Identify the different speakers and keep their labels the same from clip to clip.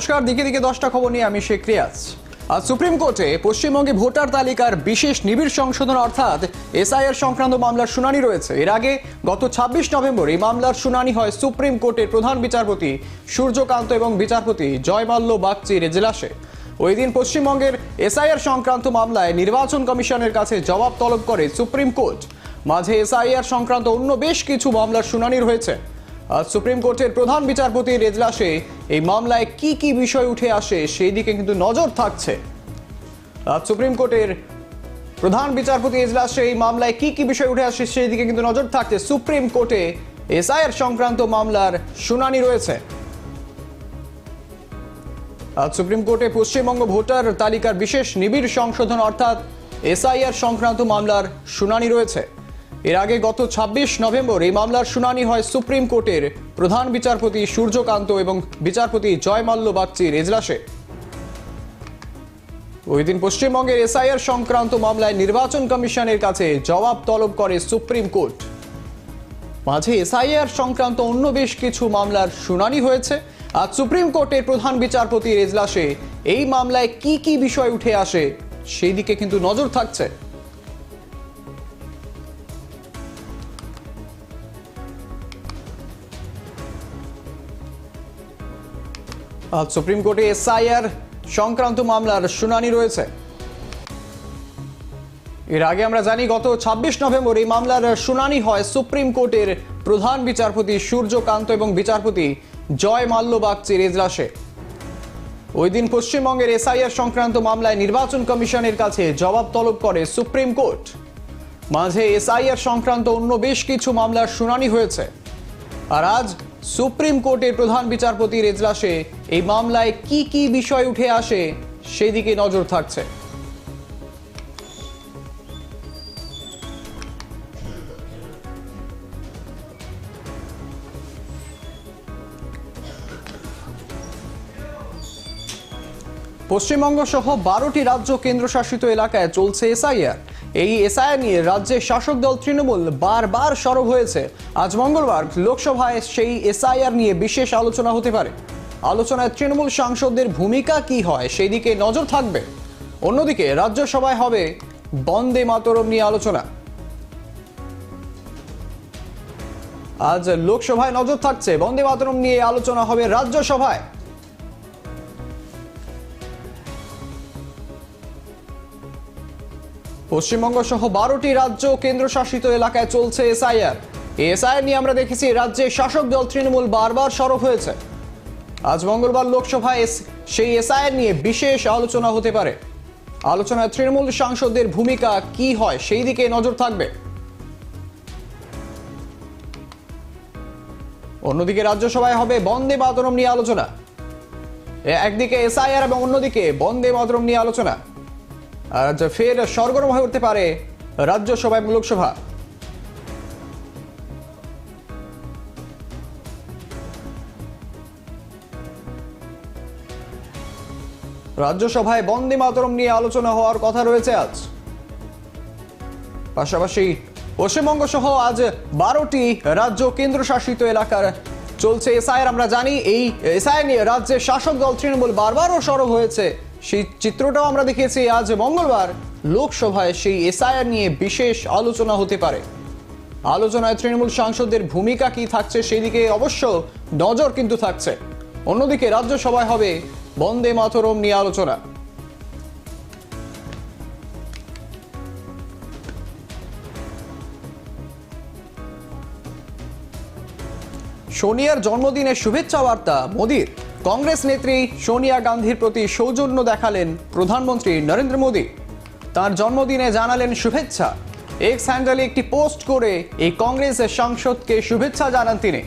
Speaker 1: নমস্কার, দিকে দিকে দশটা খবর নিয়ে আমি শেখ রিয়াজ আজ সুপ্রিম কোর্টে পশ্চিমবঙ্গে ভোটার তালিকার বিশেষ নিবিড় সংশোধন অর্থাৎ এসআইআর সংক্রান্ত মামলার শুনানি রয়েছে। এর আগে গত ছাব্বিশ নভেম্বর এই মামলার শুনানি হয় সুপ্রিম কোর্টের প্রধান বিচারপতি সূর্যকান্ত এবং বিচারপতি জয়মাল্য বাগচির এজলাসে ওই দিন পশ্চিমবঙ্গের এসআইআর সংক্রান্ত মামলায় নির্বাচন কমিশনের কাছে জবাব তলব করে সুপ্রিম কোর্ট। মাঝে এসআইআর সংক্রান্ত অন্য বেশ কিছু মামলার শুনানি রয়েছে। সুপ্রিম কোর্টের প্রধান বিচারপতির এজলাসে এই মামলায় কি কি বিষয় উঠে আসে সেই দিকে কিন্তু নজর থাকছে। সুপ্রিম কোর্টের প্রধান বিচারপতি এজলাসে এই মামলায় কি কি বিষয় উঠে আসে সেই দিকে কিন্তু নজর থাকছে। সুপ্রিম কোর্টে এসআইআর সংক্রান্ত মামলার শুনানি রয়েছে। আজ সুপ্রিম কোর্টে পশ্চিমবঙ্গ ভোটার তালিকার বিশেষ নিবিড় সংশোধন অর্থাৎ এসআইআর সংক্রান্ত মামলার শুনানি রয়েছে। এর আগে গত ছাব্বিশ নভেম্বর এই মামলার শুনানি হয় সুপ্রিম কোর্টের প্রধান বিচারপতি সূর্যকান্ত এবং বিচারপতি জয়মাল্য বাগচির এজলাসে। ওই দিন পশ্চিমবঙ্গের এসআইআর সংক্রান্ত মামলায় নির্বাচন কমিশনের কাছে জবাব তলব করে সুপ্রিম কোর্ট। মাঝে এসআইআর সংক্রান্ত অন্য বেশ কিছু মামলার শুনানি হয়েছে। আজ সুপ্রিম কোর্টের প্রধান বিচারপতির এজলাসে এই মামলায় কি কি বিষয় উঠে আসে, সেই দিকে কিন্তু নজর থাকছে। সুপ্রিম কোর্টে এসআইআর সংক্রান্ত মামলার শুনানি রয়েছে। এর আগে আমরা জানি, গত ছাব্বিশ নভেম্বর এই মামলার শুনানি হয় সুপ্রিম কোর্টের প্রধান বিচারপতি সূর্যকান্ত এবং বিচারপতি জয় মাল্য বাগচির এজলাসে ওই দিন পশ্চিমবঙ্গের এসআইআর সংক্রান্ত মামলায় নির্বাচন কমিশনের কাছে জবাব তলব করে সুপ্রিম কোর্ট মাঝে এসআইআর সংক্রান্ত অন্য বেশ কিছু মামলার শুনানি হয়েছে। আর আজ সুপ্রিম কোর্টের প্রধান বিচারপতির এজলাসে এই মামলায় কি কি বিষয় উঠে আসে সেই দিকে নজর থাকছে। পশ্চিমবঙ্গ সহ বারোটি রাজ্য কেন্দ্রশাসিত এলাকায় চলছে এসআইআর। এই এসআইআর নিয়ে রাজ্যের শাসক দল তৃণমূল বারবার সরব হয়েছে। আজ মঙ্গলবার লোকসভায় সেই এসআইআর নিয়ে বিশেষ আলোচনা হতে পারে। আলোচনায় তৃণমূল সাংসদদের ভূমিকা কি হয় সেই দিকে নজর থাকবে। অন্যদিকে রাজ্যসভায় হবে বন্দে মাতরম নিয়ে আলোচনা। আজ লোকসভায় নজর থাকছে, বন্দে মাতরম নিয়ে আলোচনা হবে রাজ্যসভায়। পশ্চিমবঙ্গ সহ বারোটি রাজ্য কেন্দ্রশাসিত এলাকায় চলছে এসআইআর। এসআইআর নিয়ে আমরা দেখেছি রাজ্যে শাসক দল তৃণমূল বারবার সরব হয়েছে। আজ মঙ্গলবার লোকসভায় সেই এসআইআর নিয়ে বিশেষ আলোচনা হতে পারে। আলোচনায় তৃণমূল সাংসদদের ভূমিকা কি হয় সেই দিকে নজর থাকবে। অন্যদিকে রাজ্যসভায় হবে বন্দে মাতরম নিয়ে আলোচনা। একদিকে এসআইআর এবং অন্যদিকে বন্দে মাতরম নিয়ে আলোচনা। আজ ফের সরগরম হয়ে উঠতে পারে রাজ্যসভা এবং লোকসভা। রাজ্যসভায় বন্দে মাতরম নিয়ে আলোচনা হওয়ার কথা রয়েছে আজ। পাশাপাশি পশ্চিমবঙ্গ সহ আজ বারোটি রাজ্য কেন্দ্রশাসিত এলাকার চলছে এসআইআর। আমরা জানি এই এসআইআর নিয়ে রাজ্যের শাসক দল তৃণমূল বারবারও সরব হয়েছে। সেই চিত্রটাও আমরা দেখিয়েছি আজ মঙ্গলবার লোকসভায় সেই এসআইআর নিয়ে বিশেষ আলোচনা হতে পারে। আলোচনায় তৃণমূল সাংসদদের ভূমিকা কি থাকছে সেই দিকে অবশ্য নজর কিন্তু থাকছে। অন্যদিকে রাজ্যসভায় হবে বন্দে মাতরম নিয়ে আলোচনা। সোনিয়ার জন্মদিনের শুভেচ্ছা বার্তা, মোদির। কংগ্রেস নেত্রী সোনিয়া গান্ধীর প্রতি সৌজন্য দেখালেন প্রধানমন্ত্রী নরেন্দ্র মোদী। তার জন্মদিনে জানালেন শুভেচ্ছা। এক্স হ্যান্ডেলে একটি পোস্ট করে এই কংগ্রেসের সাংসদকে শুভেচ্ছা জানান তিনি।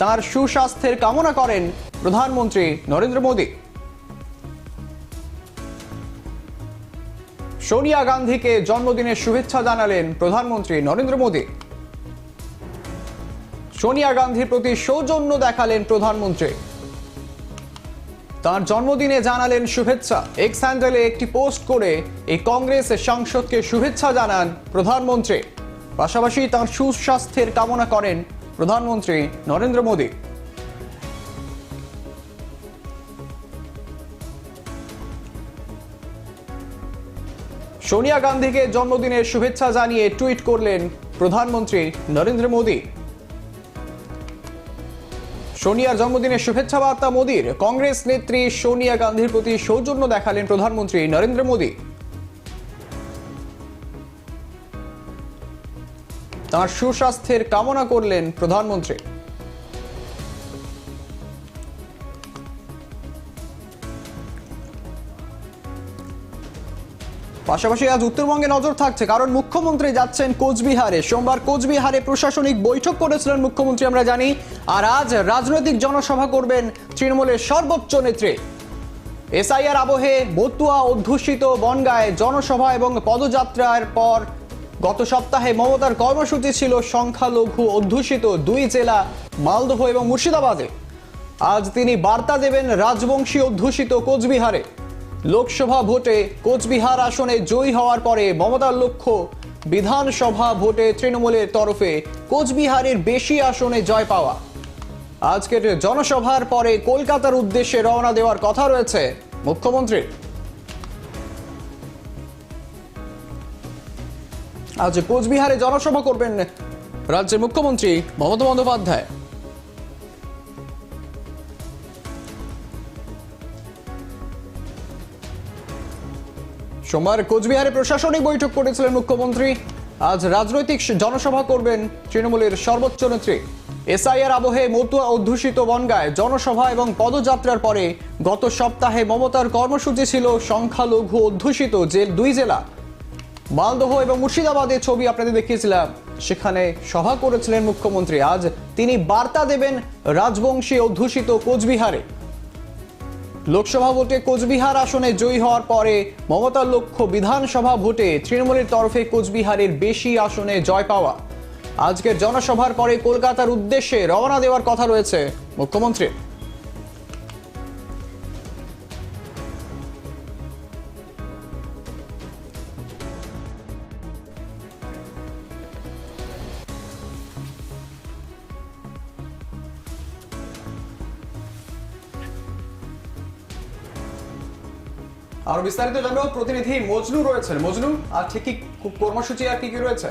Speaker 1: তার সুস্বাস্থ্যের কামনা করেন প্রধানমন্ত্রী নরেন্দ্র মোদী। সোনিয়া গান্ধীকে জন্মদিনের শুভেচ্ছা জানালেন প্রধানমন্ত্রী নরেন্দ্র মোদী। সোনিয়া গান্ধীর প্রতি সৌজন্য দেখালেন প্রধানমন্ত্রী। তার জন্মদিনে জানালেন শুভেচ্ছা। এক্স হ্যান্ডেলে একটি পোস্ট করে এই কংগ্রেসের সাংসদকে শুভেচ্ছা জানান প্রধানমন্ত্রী। পাশাপাশি তার সুস্বাস্থ্যের কামনা করেন প্রধানমন্ত্রী নরেন্দ্র মোদী। সোনিয়া গান্ধীকে জন্মদিনের শুভেচ্ছা জানিয়ে টুইট করলেন প্রধানমন্ত্রী নরেন্দ্র মোদী। সোনিয়ার জন্মদিনের শুভেচ্ছা বার্তা মোদীর। কংগ্রেস নেত্রী সোনিয়া গান্ধীর প্রতি সৌজন্য দেখালেন প্রধানমন্ত্রী নরেন্দ্র মোদী। তার সুস্বাস্থ্যের কামনা করলেন প্রধানমন্ত্রী। পাশাপাশি আজ উত্তরবঙ্গে নজর থাকছে, কারণ মুখ্যমন্ত্রী যাচ্ছেন কোচবিহারে। সোমবার কোচবিহারে প্রশাসনিক বৈঠক করেছিলেন মুখ্যমন্ত্রী, আমরা জানি। আর আজ রাজনৈতিক জনসভা করবেন তৃণমূলের সর্বোচ্চ নেত্রী। এসআইআর আবহে বতুয়া অধ্যুষিত বনগায় জনসভা এবং পদযাত্রার পর গত সপ্তাহে মমতার কর্মসূচি ছিল সংখ্যালঘু অধ্যুষিত দুই জেলা, মালদহ এবং মুর্শিদাবাদে। আজ তিনি বার্তা দেবেন রাজবংশী অধ্যুষিত কোচবিহারে। লোকসভা ভোটে কোচবিহার আসনে জয়ী হওয়ার পরে মমতার লক্ষ্য, বিধানসভা ভোটে তৃণমূলের তরফে কোচবিহারের বেশি আসনে জয় পাওয়া। আজকের জনসভার পরে কলকাতার উদ্দেশ্যে রওনা দেওয়ার কথা রয়েছে মুখ্যমন্ত্রীর আজ কোচবিহারে জনসভা করবেন রাজ্যের মুখ্যমন্ত্রী মমতা বন্দ্যোপাধ্যায়। সোমবার কোচবিহারে প্রশাসনিক বৈঠক করেছিলেন মুখ্যমন্ত্রী। আজ রাজনৈতিক জনসভা করবেন তৃণমূলের সর্বোচ্চ নেত্রী। এসআইআর আবহে মতুয়া অধ্যুষিত বনগায় জনসভা এবং পদযাত্রার পরে গত সপ্তাহে মমতার কর্মসূচি ছিল সংখ্যালঘু অধ্যুষিত যে দুই জেলা। মালদহ এবং মুর্শিদাবাদের ছবি আপনাদের দেখিয়েছিলাম। সেখানে সভা করেছিলেন মুখ্যমন্ত্রী। আজ তিনি বার্তা দেবেন রাজবংশী অধ্যুষিত কোচবিহারে। লোকসভা ভোটে কোচবিহার আসনে জয়ী হওয়ার পরে মমতার লক্ষ্য বিধানসভা ভোটে তৃণমূলের তরফে কোচবিহারের বেশি আসনে জয় পাওয়া। আজকের জনসভার পরে কলকাতার উদ্দেশ্যে রওনা দেওয়ার কথা রয়েছে মুখ্যমন্ত্রী। আরও বিস্তারিত জানব, প্রতিনিধি মজনু রয়েছেন। মজনু, আর ঠিক কি কর্মসূচি আর কি কি রয়েছে?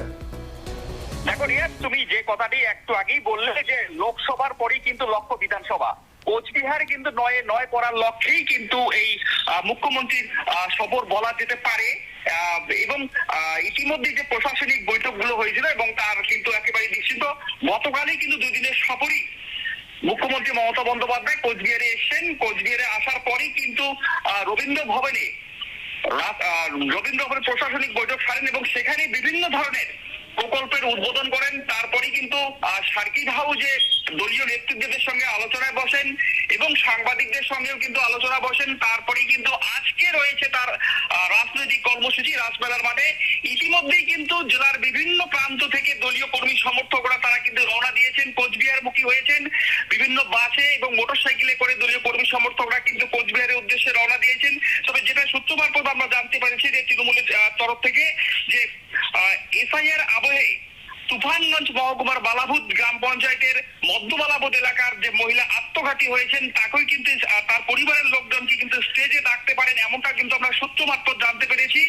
Speaker 2: দেখো রিয়াজ তুমি যে কথাটি একটু আগেই বললে যে লোকসভার পরেই কিন্তু লক্ষ্য বিধানসভা। কোচবিহার কিন্তু নয় করার লক্ষ্যেই কিন্তু এই মুখ্যমন্ত্রীর সফর বলা যেতে পারে। এবং ইতিমধ্যে যে প্রশাসনিক বৈঠকগুলো হয়েছিল এবং তার কিন্তু একেবারে নিশ্চিত গতকালই কিন্তু দুদিনের সফরই মুখ্যমন্ত্রী মমতা বন্দ্যোপাধ্যায় কোচবিহারে এসছেন। কোচবিহারে আসার পরেই কিন্তু রবীন্দ্র ভবনে রবীন্দ্র ভবনে প্রশাসনিক বৈঠক সারেন এবং সেখানে বিভিন্ন ধরনের প্রকল্পের উদ্বোধন করেন। তারপরে কিন্তু সার্কিট হাউসে দলীয় নেতৃত্বদের সঙ্গে আলোচনায় বসেন এবং সাংবাদিকদের সঙ্গেও কিন্তু আলোচনা বসেন। তারপরেই কিন্তু আজকে রয়েছে তার রাজনৈতিক কর্মসূচি রাজমেলার মাঠে। ইতিমধ্যেই কিন্তু জেলার বিভিন্ন প্রান্ত থেকে দলীয় কর্মী সমর্থকরা তারা কিন্তু রওনা দিয়েছেন। কোচবিহার মুখী হয়েছেন। বিভিন্ন বাসে এবং মোটরসাইকেলে করে দলীয় কর্মী সমর্থকরা কিন্তু কোচবিহারের উদ্দেশ্যে রওনা দিয়েছেন। তবে যেটা সূত্র মারফত আমরা জানতে পারছি যে তৃণমূলের তরফ থেকে যে এসআইআর আবহে তুফানগঞ্জ মহকুমার বালাভূত গ্রাম পঞ্চায়েতের মধ্যবালাভূত এলাকার যে মহিলা আত্মঘাতী হয়েছেন, তাকেই কিন্তু তার পরিবারের লোকজনকে কিন্তু স্টেজে ডাকতে পারেন, এমনটা কিন্তু আমরা সূত্র মারফত জানতে পেরেছি।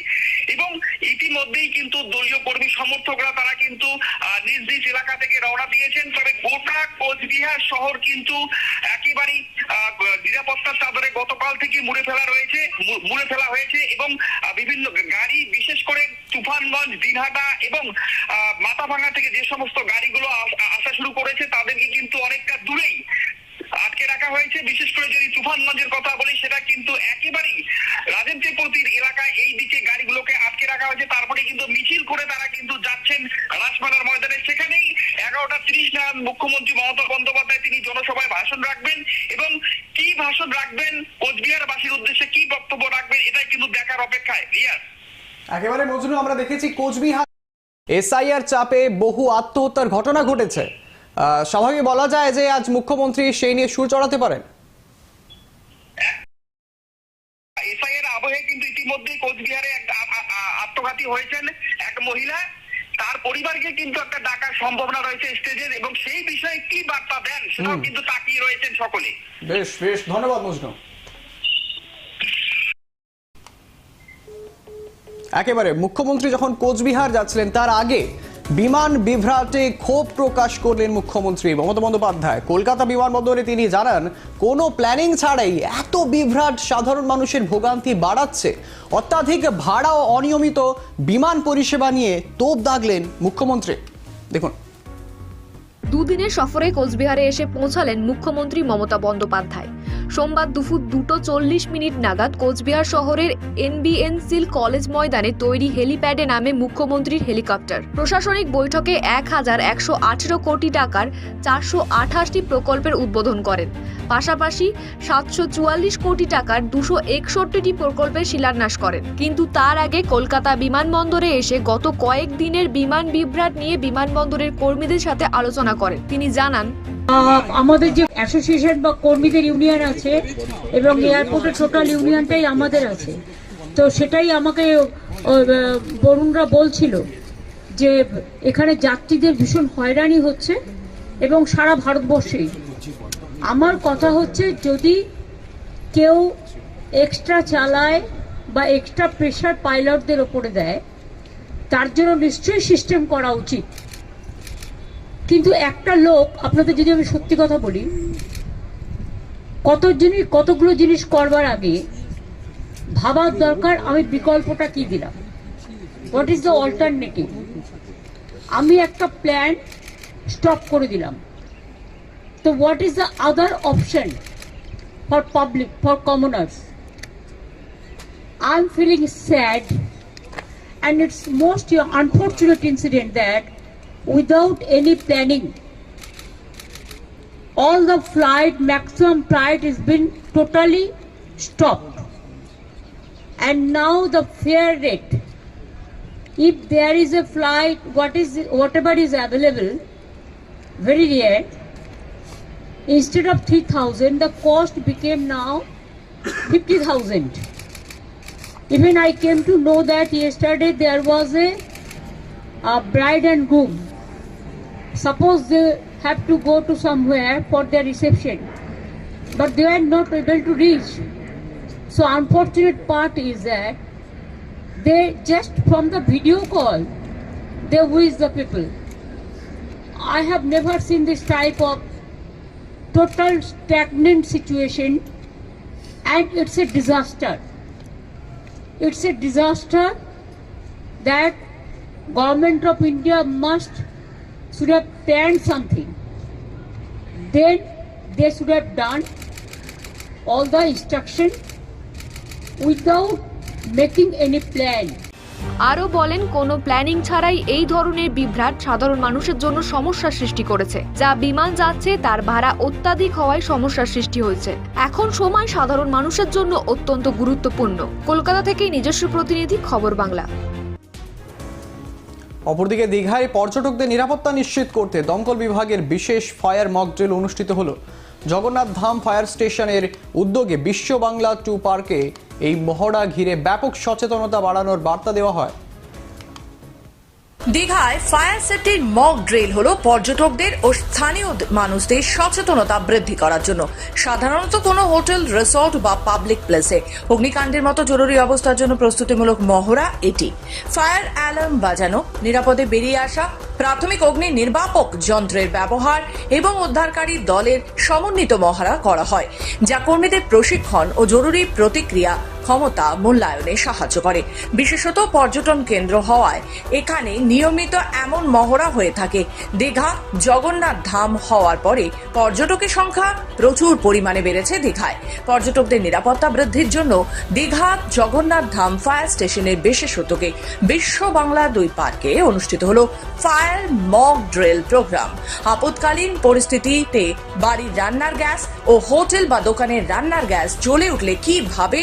Speaker 2: এবং ইতিমধ্যেই কিন্তু দলীয় কর্মী সমর্থকরা তারা কিন্তু নিজ নিজ এলাকা থেকে রওনা দিয়েছেন। তবে গোটা কোচবিহার শহর কিন্তু একেবারেই নিরাপত্তার চাদরে গতকাল থেকে মুড়ে ফেলা রয়েছে মুড়ে ফেলা হয়েছে এবং বিভিন্ন গাড়ি, বিশেষ করে তুফানগঞ্জ, দিনহাটা এবং মাথাভাঙা থেকে যে সমস্ত গাড়িগুলো আসা শুরু করেছে তাদেরকে কিন্তু অনেকটা দূরেই আটকে রাখা হয়েছে। বিশেষ করে যদি তুফানগঞ্জের কথা বলি, সেটা কিন্তু একেবারেই রাজেন্দ্রপতির এলাকায় এই দিকে গাড়িগুলোকে আটকে রাখা হয়েছে তারপরে কিন্তু মিছিল করে তারা কিন্তু যাচ্ছেন রাজমেলার ময়দানে। সেখানেই এগারোটা তিরিশ নাগাদ মুখ্যমন্ত্রী মমতা বন্দ্যোপাধ্যায় তিনি জনসভায় ভাষণ রাখবেন এবং কি ভাষণ রাখবেন কোচবিহারবাসীর উদ্দেশ্যে কি বক্তব্য রাখবেন এটাই কিন্তু দেখার অপেক্ষায়। রিয়াজ।
Speaker 1: একেবারে মজনু আমরা দেখেছি কোচবিহার এসআইআর চাপে বহু আত্মহত্যার ঘটনা ঘটেছে। স্বাভাবিক বলা যায় যে আজ মুখ্যমন্ত্রী সেই নিয়ে সুর চড়াতে পারেন।
Speaker 2: এসআইয়ের আবহে কিন্তু ইতিমধ্যে কোচবিহারে আত্মঘাতী হয়েছেন। মহিলা তার পরিবারকে কিন্তু একটা ডাকার সম্ভাবনা রয়েছে স্টেজের এবং সেই বিষয়ে কি বার্তা দেন সেটাও কিন্তু তাকিয়ে রয়েছেন সকলে।
Speaker 1: বেশ বেশ ধন্যবাদ মজনু। একেবারে মুখ্যমন্ত্রী যখন কোচবিহার যাচ্ছিলেন তার আগে বিমান বিভ্রাটে ক্ষোভ প্রকাশ করলেন মুখ্যমন্ত্রী মমতা বন্দ্যোপাধ্যায়। কলকাতা বিমানবন্দরে তিনি জানান, কোনো প্ল্যানিং ছাড়াই এত বিভ্রাট সাধারণ মানুষের ভোগান্তি বাড়াচ্ছে। অত্যাধিক ভাড়া ও অনিয়মিত বিমান পরিষেবা নিয়ে তোপ দাগলেন মুখ্যমন্ত্রী। দেখুন।
Speaker 3: দুদিনের সফরে কোচবিহারে এসে পৌঁছালেন মুখ্যমন্ত্রী মমতা বন্দ্যোপাধ্যায়। সোমবার দুপুর দুটো চল্লিশ মিনিট নাগাদ কোচবিহার শহরের এনবিএনসিল কলেজ ময়দানে তৈরি হেলিপ্যাডে নামে মুখ্যমন্ত্রীর হেলিকপ্টার। প্রশাসনিক বৈঠকে এক হাজার একশো আঠেরো কোটি টাকার চারশো আঠাশটি প্রকল্পের উদ্বোধন করেন। পাশাপাশি সাতশো চুয়াল্লিশ কোটি টাকার দুশো একষট্টিটি প্রকল্পের শিলান্যাস করেন। কিন্তু তার আগে কলকাতা বিমানবন্দরে এসে গত কয়েক দিনের বিমান বিভ্রাট নিয়ে বিমানবন্দরের কর্মীদের সাথে আলোচনা করেন। তিনি জানান
Speaker 4: আমাদের যে অ্যাসোসিয়েশন বা কর্মীদের ইউনিয়ন আছে এবং এয়ারপোর্টের টোটাল ইউনিয়নটাই আমাদের আছে। তো সেটাই আমাকে বরুণরা বলছিল যে এখানে যাত্রীদের ভীষণ হয়রানি হচ্ছে এবং সারা ভারতবর্ষেই। আমার কথা হচ্ছে যদি কেউ এক্সট্রা চালায় বা এক্সট্রা প্রেশার পাইলটদের ওপরে দেয়, তার জন্য নিশ্চয়ই সিস্টেম করা উচিত। কিন্তু একটা লোক, আপনাদের যদি আমি সত্যি কথা বলি, কত জিনিস, কতগুলো জিনিস করবার আগে ভাবার দরকার, আমি বিকল্পটা কি দিলাম? হোয়াট ইজ দ্য অল্টারনেটিভ আমি একটা প্ল্যান স্টপ করে দিলাম। তো what is the other option for public for commoners I am feeling sad and it's most unfortunate incident that without any planning. All the flight maximum flight has been totally stopped. And now the fare rate. If there is a flight what is whatever is available very rare instead of 3000 the cost became now 50000 even I came to know that yesterday there was a, a bride and groom. Suppose they have to go to somewhere for their reception, but they are not able to reach. So unfortunate part is that they just from the video call, they wish the people. I have never seen this type of total stagnant situation and it's a disaster it's a disaster that government of india must should have planned something. Then they should have done all the instruction without making any plan.
Speaker 3: আরও বলেন, কোনো planning ছাড়াই এই ধরনের বিভ্রাট সাধারণ মানুষের জন্য সমস্যার সৃষ্টি করেছে। যা বিমান যাচ্ছে, তার ভাড়া অত্যাধিক হওয়ায় সমস্যার সৃষ্টি হয়েছে। এখন সময় সাধারণ মানুষের জন্য অত্যন্ত গুরুত্বপূর্ণ। কলকাতা থেকে নিজস্ব প্রতিনিধি, খবর বাংলা।
Speaker 1: অপরদিকে দীঘায় পর্যটকদের নিরাপত্তা নিশ্চিত করতে দমকল বিভাগের বিশেষ ফায়ার মক ড্রিল অনুষ্ঠিত হল। জগন্নাথ ধাম ফায়ার স্টেশনের উদ্যোগে বিশ্ব বাংলা টু পার্কে এই মহড়া ঘিরে ব্যাপক সচেতনতা বাড়ানোর বার্তা দেওয়া হয়।
Speaker 5: দীঘায় ফায়ার সেফটির মক ড্রিল হলো পর্যটকদের ও স্থানীয় মানুষদের সচেতনতা বৃদ্ধি করার জন্য। সাধারণত কোনো হোটেল রিসর্ট বা পাবলিক প্লেসে অগ্নিকাণ্ডের মতো জরুরি অবস্থার জন্য প্রস্তুতিমূলক মহড়া এটি। ফায়ার অ্যালার্ম বাজানো, নিরাপদে বেরিয়ে আসা, প্রাথমিক অগ্নি নির্বাপক যন্ত্রের ব্যবহার এবং উদ্ধারকারী দলের সমন্বিত মহড়া করা হয়, যা কর্মীদের প্রশিক্ষণ ও জরুরি প্রতিক্রিয়া ক্ষমতা মূল্যায়নে সাহায্য করে। বিশেষত পর্যটন কেন্দ্র হওয়ায় এখানে নিয়মিত এমন মহড়া হয়ে থাকে। দীঘা, জগন্নাথ ধাম হওয়ার পরে পর্যটকের সংখ্যা প্রচুর পরিমাণে বেড়েছে দীঘায়। পর্যটকদের নিরাপত্তা বৃদ্ধির জন্য দীঘা, জগন্নাথ ধাম ফায়ার স্টেশনের বিশেষ উদ্যোগে বিশ্ব বাংলা দুই পার্কে অনুষ্ঠিত হলো ফায়ার মক ড্রিল প্রোগ্রাম। আপৎকালীন পরিস্থিতিতে বাড়ির রান্নার গ্যাস ও হোটেল বা দোকানের রান্নার গ্যাস জ্বলে উঠলে কীভাবে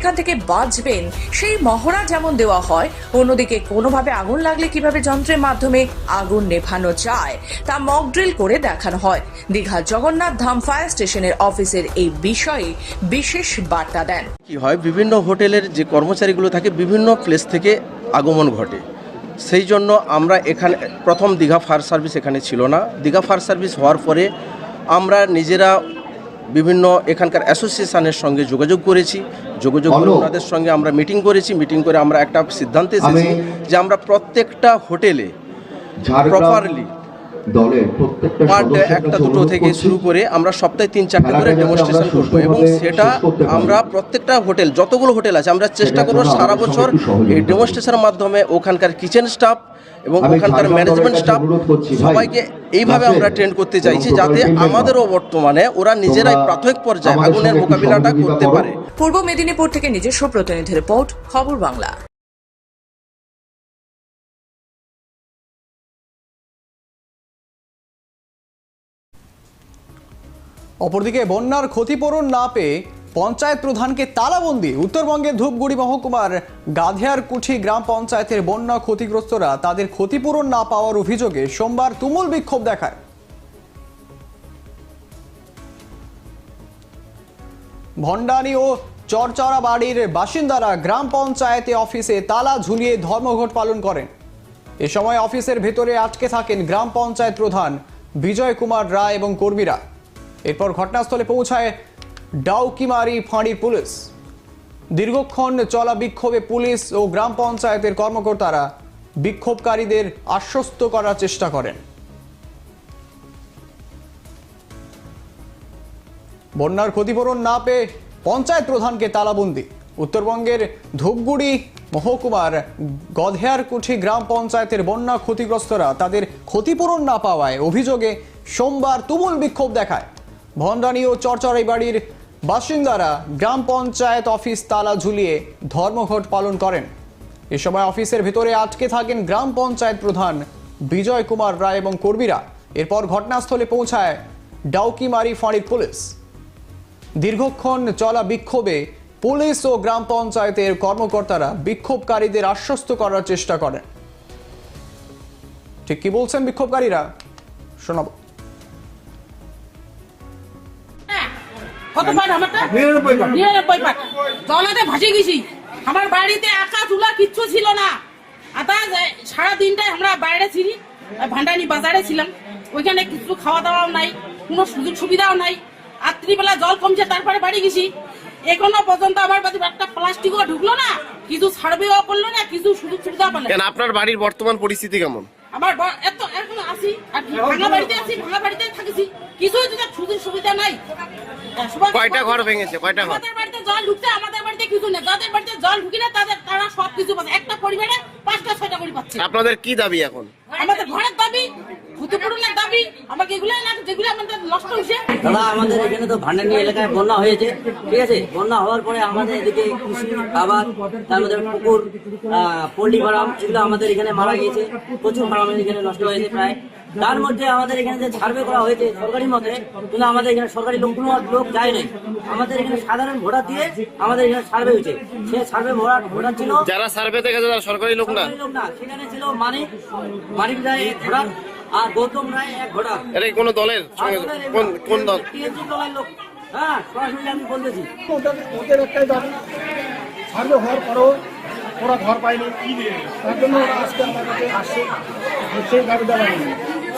Speaker 5: সেখান থেকে বাঁচবেন। সেই মহড়া যেমন দেওয়া হয়, অন্যদিকে কোনোভাবে আগুন লাগলে কীভাবে যন্ত্রের মাধ্যমে আগুন নেভানো যায়, তা মক ড্রিল করে দেখানো হয়। দীঘা জগন্নাথ ধাম ফায়ার স্টেশনের অফিসের এই বিষয়ে বিশেষ বার্তা দেন।
Speaker 6: কি হয়, বিভিন্ন হোটেলের যে কর্মচারীগুলো থাকে, বিভিন্ন প্লেস থেকে আগমন ঘটে। সেই জন্য আমরা এখানে, প্রথম দীঘা ফায়ার সার্ভিস এখানে ছিল না। দীঘা ফায়ার সার্ভিস হওয়ার পরে আমরা নিজেরা বিভিন্ন এখানকার অ্যাসোসিয়েশনের সঙ্গে যোগাযোগ করেছি। যোগাযোগ করে ওনাদের সঙ্গে আমরা মিটিং করেছি। মিটিং করে আমরা একটা সিদ্ধান্তে এসেছি যে আমরা প্রত্যেকটা হোটেলে প্রপারলি পার ডে একটা দুটো থেকে শুরু করে আমরা সপ্তাহে তিন চারটে করে ডেমনস্ট্রেশন করব এবং সেটা। আমরা প্রত্যেকটা হোটেল যতগুলো হোটেল আছে আমরা চেষ্টা করব সারা
Speaker 7: আমাদের
Speaker 6: বছর এই। ডেমনস্ট্রেশনের মাধ্যমে ওখানকার কিচেন স্টাফ এবং ওখানকার ম্যানেজমেন্ট স্টাফ সবাইকে এইভাবে আমরা ট্রেন করতে চাইছি যাতে আমাদেরও বর্তমানে ওরা নিজেরাই প্রাথমিক পর্যায়ে আগুনের মোকাবিলাটা করতে পারে।
Speaker 5: পূর্ব মেদিনীপুর থেকে নিজস্ব প্রতিনিধি রিপোর্ট খবর বাংলা।
Speaker 1: অপরদিকে বন্যার ক্ষতিপূরণ না পেয়ে পঞ্চায়েত প্রধানকে তালাবন্দি। উত্তরবঙ্গের ধূপগুড়ি মহকুমার গাধেয়ার কুঠি গ্রাম পঞ্চায়েতের বন্যা ক্ষতিগ্রস্তরা তাদের ক্ষতিপূরণ না পাওয়ার অভিযোগে সোমবার তুমুল বিক্ষোভ দেখায়। ভণ্ডানি ও চরচরা বাড়ির বাসিন্দারা গ্রাম পঞ্চায়েতে অফিসে তালা ঝুলিয়ে ধর্মঘট পালন করেন। এ সময় অফিসের ভেতরে আটকে থাকেন গ্রাম পঞ্চায়েত প্রধান বিজয় কুমার রায় এবং কর্মীরা। এরপর ঘটনাস্থলে পৌঁছায় ডাউকিমারি ফাঁড়ির পুলিশ। দীর্ঘক্ষণ চলা বিক্ষোভে পুলিশ ও গ্রাম পঞ্চায়েতের কর্মকর্তারা বিক্ষোভকারীদের আশ্বস্ত করার চেষ্টা করেন। বন্যার ক্ষতিপূরণ না পেয়ে পঞ্চায়েত প্রধানকে তালাবন্দি। উত্তরবঙ্গের ধূপগুড়ি মহকুমার গধেয়ারকুঠি গ্রাম পঞ্চায়েতের বন্যা ক্ষতিগ্রস্তরা তাদের ক্ষতিপূরণ না পাওয়ায় অভিযোগে সোমবার তুমুল বিক্ষোভ দেখায়। ভণ্ডানী ও চরচরাই বাড়ির বাসিন্দারা গ্রাম পঞ্চায়েত অফিস তালা ঝুলিয়ে ধর্মঘট পালন করেন। এ সময় অফিসের ভেতরে আটকে থাকেন গ্রাম পঞ্চায়েত প্রধান বিজয় কুমার রায় এবং কর্মীরা। এরপর ঘটনাস্থলে পৌঁছায় ডাউকিমারি ফাঁড়ির পুলিশ। দীর্ঘক্ষণ চলা বিক্ষোভে পুলিশ ও গ্রাম পঞ্চায়েতের কর্মকর্তারা বিক্ষোভকারীদের আশ্বস্ত করার চেষ্টা করেন। ঠিক কি বলছেন বিক্ষোভকারীরা? শোনাবো।
Speaker 8: কত পাট আমারটা? নিরানব্বই পাট জলাতে ভাসে গেছি। আমার বাড়িতে একা চুলা কিচ্ছু ছিল না। আতা সারা দিনটাই আমরা বাইরে ছিলি ভান্ডানি বাজারে ছিলাম। ওইখানে কিছু খাওয়া দাওয়াও নাই কোনো সুযোগ সুবিধাও নাই। রাত্রিবেলা জল কমছে তারপরে বাড়ি গেছি। এখনও পর্যন্ত আমার বাড়ি একটা প্লাস্টিকও ঢুকলো না। কিছু সার্ভেও করল না কিছু সুযোগ সুবিধা পেল না।
Speaker 9: আপনার বাড়ির বর্তমান পরিস্থিতি কেমন?
Speaker 8: আমার এত এখন আর ভাঙা বাড়িতে আছি ভাঙা বাড়িতে থাকিছি। কিছুই তো সুযোগ সুবিধা নাই।
Speaker 9: কয়টা ঘর ভেঙেছে? কয়টা ঘর?
Speaker 8: আমাদের বাড়িতে জল ঢুকছে আমাদের বাড়িতে কিছু নেই। যাদের বাড়িতে জল ঢুকি না তাদের তারা সব কিছু পাচ্ছে। একটা পরিবারে পাঁচটা ছয়টা করে পাচ্ছে।
Speaker 9: আপনাদের কি দাবি এখন?
Speaker 8: আমাদের ঘরের দাবি ক্ষতিপূরণের দাবি আমাকে এগুলো না যেগুলো আমাদের নষ্ট হয়েছে।
Speaker 10: দাদা আমাদের এখানে তো ভান্ডানি এলাকায় বন্যা হয়েছে। ঠিক আছে? বন্যা হওয়ার পরে আমাদের এদিকে কৃষি খাবার তার মধ্যে পুকুর পোল্ট্রি ফার্ম এগুলো আমাদের এখানে মারা গিয়েছে। প্রচুর ফার্ম এখানে নষ্ট হয়েছে প্রায়। তার মধ্যে আমাদের এখানে যে সার্ভে করা হয়েছে সরকারি মতে কিন্তু আমাদের এখানে সরকারি লোক কোনো লোক যায় নাই। আমাদের এখানে সাধারণ ভোটার দিয়ে আমাদের এখানে সার্ভে হয়েছে। সে সার্ভে ভোটার ভোটার ছিল
Speaker 9: যারা সার্ভেতে গেছে তারা সরকারি লোক না।
Speaker 10: সরকারি লোক না সেখানে ছিল মানিক। মানিক রায় ভোটার। আর গৌতম রায় এক
Speaker 9: এটা কি কোনো দলের? কোন কোন দল?
Speaker 10: টিএমসি দলের লোক? হ্যাঁ সরাসরি আমি বলতেছি
Speaker 11: ওদের একটাই দাবি সার্ভে হওয়ার পরেও ওরা ঘর পায়নি। তার জন্য ওরা আজকে আমার কাছে আসছে। সেই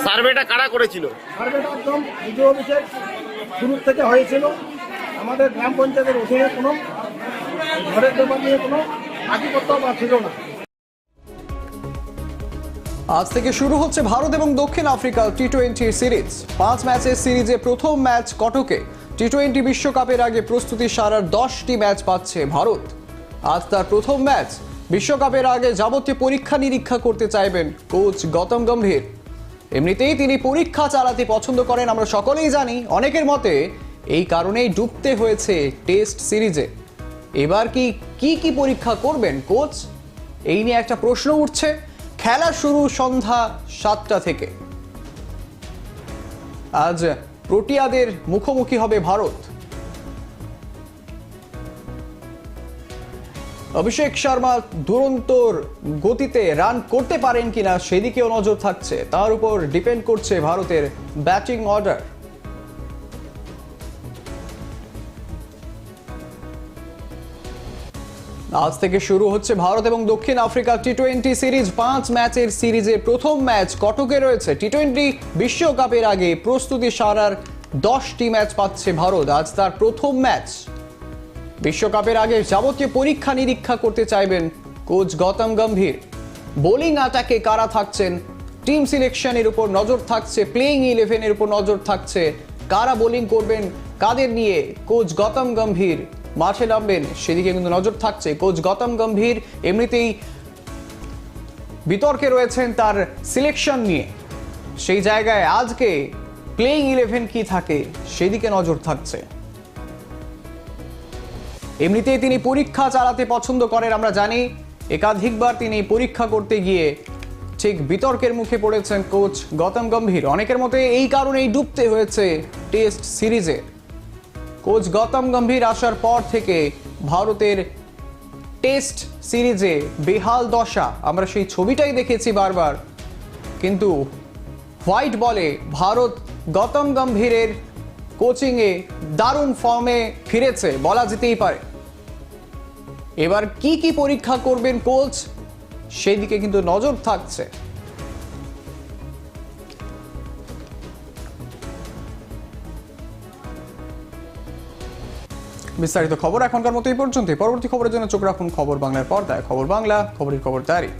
Speaker 9: সার্ভেটা কারা করেছিল?
Speaker 11: সার্ভেটা একদম বিডিও অফিসের শুরু থেকে হয়েছিল। আমাদের গ্রাম পঞ্চায়েতের অধীনে কোনো ঘরের ব্যাপার নিয়ে কোনো আধিপত্য বা ছিল না।
Speaker 1: আজ থেকে শুরু হচ্ছে ভারত এবং দক্ষিণ আফ্রিকার টি টোয়েন্টি সিরিজ। পাঁচ ম্যাচের সিরিজে প্রথম ম্যাচ কটকে। টি টোয়েন্টি বিশ্বকাপের আগে প্রস্তুতি সারার দশটি ম্যাচ পাচ্ছে ভারত। আজ তার প্রথম ম্যাচ। বিশ্বকাপের আগে যাবতীয় পরীক্ষা নিরীক্ষা করতে চাইবেন কোচ গৌতম গম্ভীর। এমনিতেই তিনি পরীক্ষা চালাতে পছন্দ করেন, আমরা সকলেই জানি। অনেকের মতে এই কারণেই ডুবতে হয়েছে টেস্ট সিরিজে। এবার কি কি কি পরীক্ষা করবেন কোচ? এই নিয়ে একটা প্রশ্ন উঠছে। খেলা শুরু সন্ধ্যা সাতটা থেকে। আজ প্রোটিয়াদের মুখোমুখি হবে ভারত। অভিষেক শর্মা দুরন্তর গতিতে রান করতে পারেন কিনা সেদিকেও নজর থাকছে। তার উপর ডিপেন্ড করছে ভারতের ব্যাটিং অর্ডার। আজ থেকে শুরু হচ্ছে ভারত এবং দক্ষিণ আফ্রিকা টি টোয়েন্টি সিরিজ। পাঁচ ম্যাচের সিরিজে প্রথম ম্যাচ কটকে রয়েছে। টি টোয়েন্টি বিশ্বকাপের আগে প্রস্তুতি সারার দশটি ম্যাচ পাচ্ছে ভারত। আজ তার প্রথম ম্যাচ। বিশ্বকাপের আগে যাবতীয় পরীক্ষা নিরীক্ষা করতে চাইবেন কোচ গৌতম গম্ভীর। বোলিং অ্যাটাকে কারা থাকছেন? টিম সিলেকশনের উপর নজর থাকছে প্লেইং ইলেভেনের উপর নজর থাকছে। কারা বোলিং করবেন? কাদের নিয়ে কোচ গৌতম গম্ভীর মাঠে নামবেন, সেদিকে কিন্তু নজর থাকছে। কোচ গৌতম গম্ভীর এমনিতেই বিতর্কে রয়েছেন তার সিলেকশন নিয়ে। সেই জায়গায় আজকে প্লেইং ইলেভেন কি থাকে, সেদিকে নজর থাকছে। এমনিতেই তিনি পরীক্ষা চালাতে পছন্দ করেন, আমরা জানি। একাধিকবার তিনি পরীক্ষা করতে গিয়ে ঠিক বিতর্কের মুখে পড়েছেন কোচ গৌতম গম্ভীর। অনেকের মতে এই কারণেই ডুবতে হয়েছে টেস্ট সিরিজে। কোচ গৌতম গম্ভীর আসার পর থেকে ভারতের টেস্ট সিরিজে বেহাল দশা। আমরা সেই ছবিটাই দেখেছি বারবার। কিন্তু হোয়াইট বলে ভারত গৌতম গম্ভীরের কোচিংয়ে দারুণ ফর্মে ফিরেছে, বলা যেতেই পারে। এবার কি কি পরীক্ষা করবেন কোচ, সেই দিকে কিন্তু নজর থাকছে। বিস্তারিত খবর এখনকার মতো এই পর্যন্তই। পরবর্তী খবরের জন্য চোখ রাখুন খবর বাংলার পর্দায়। খবর বাংলা, খবরের খবর তারি